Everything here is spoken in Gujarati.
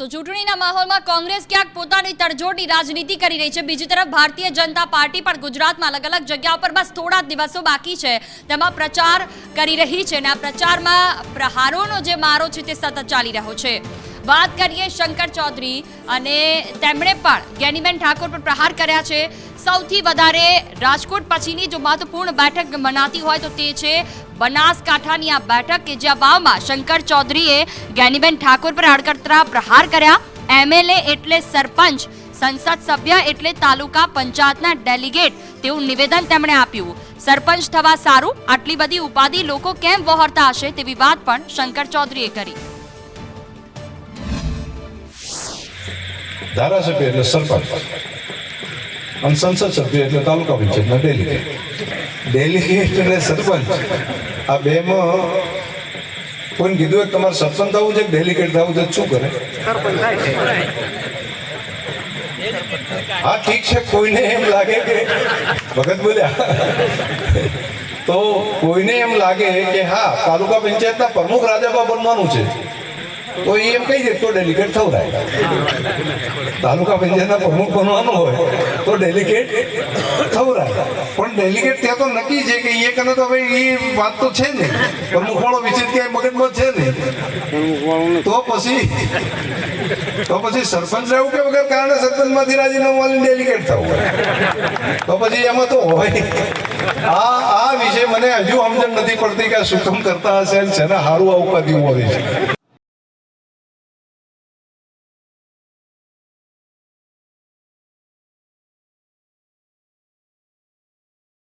તો ચૂંટણીના માહોલમાં કોંગ્રેસ ક્યાંક પોતાની તડજોડની રાજનીતિ કરી રહી છે. બીજી તરફ ભારતીય જનતા પાર્ટી પણ ગુજરાતમાં અલગ અલગ જગ્યાઓ પર બસ થોડા દિવસો બાકી છે. તેમાં પ્રચાર કરી રહી છે અને આ પ્રચારમાં પ્રહારોનો જે મારો છે તે સતત ચાલી રહ્યો છે. વાત કરીએ શંકર ચૌધરી અને તેમણે પણ જ્ઞાનીબેન ઠાકોર પર પ્રહાર કર્યા છે. સૌથી વધારે રાજકોટ પછીની જો મહત્વપૂર્ણ બેઠક મનાતી હોય તો તે છે બનાસકાંઠાની આ બેઠક કે જ્યાં વાવમાં શંકર ચૌધરીએ જ્ઞાનીબેન ઠાકોર પર આડકતરા પ્રહાર કર્યા. એમએલએ એટલે સરપંચ, સંસદ સભ્ય એટલે તાલુકા પંચાયતના ડેલિગેટ તેવું નિવેદન તેમણે આપ્યું. સરપંચ થવા સારું, આટલી બધી ઉપાધિ લોકો કેમ વહોરતા હશે તેવી વાત પણ શંકર ચૌધરીએ કરી. ધારાસભ્ય એટલે સરપંચ. અને સંસદ સભ્ય એટલે તાલુકા પંચાયતના ડેલિગેટ ડેલિગેટ અને સરપંચ. આ બેમાં કોઈને કીધું કે તમારે સરપંચ થવું છે ડેલિગેટ થવું છે શું કરે? હા, ઠીક છે, કોઈને એમ લાગે કે ભગત બોલ્યા. તો કોઈને એમ લાગે કે હા, તાલુકા પંચાયતના પ્રમુખ રાજાબા બનવાનું છે. તો એમ કહી દે તો ડેલિગેટ થવરાય તાલુકા પંચાયતના પ્રમુખ બનવાનું હોય, તો ડેલિગેટ થવરાય પણ ડેલિગેટ ત્યાં તો નક્કી છે કે એ કને તો હવે એ વાત તો છે ને પ્રમુખ વાળો વિચિત ક્યાંય મગજમાં છે ને તો પછી તો પછી સરપંચ રહેવું કે વગર કારણે સરપંચમાંથી રાજીનામું વાળીને ડેલિગેટ થવું તો પછી એમાં તો હોય. આ આ વિષય મને હજુ સમજણ નથી પડતી કે સુખમ કરતા હશે શેના સારું આ ઉપાધિ હોય છે.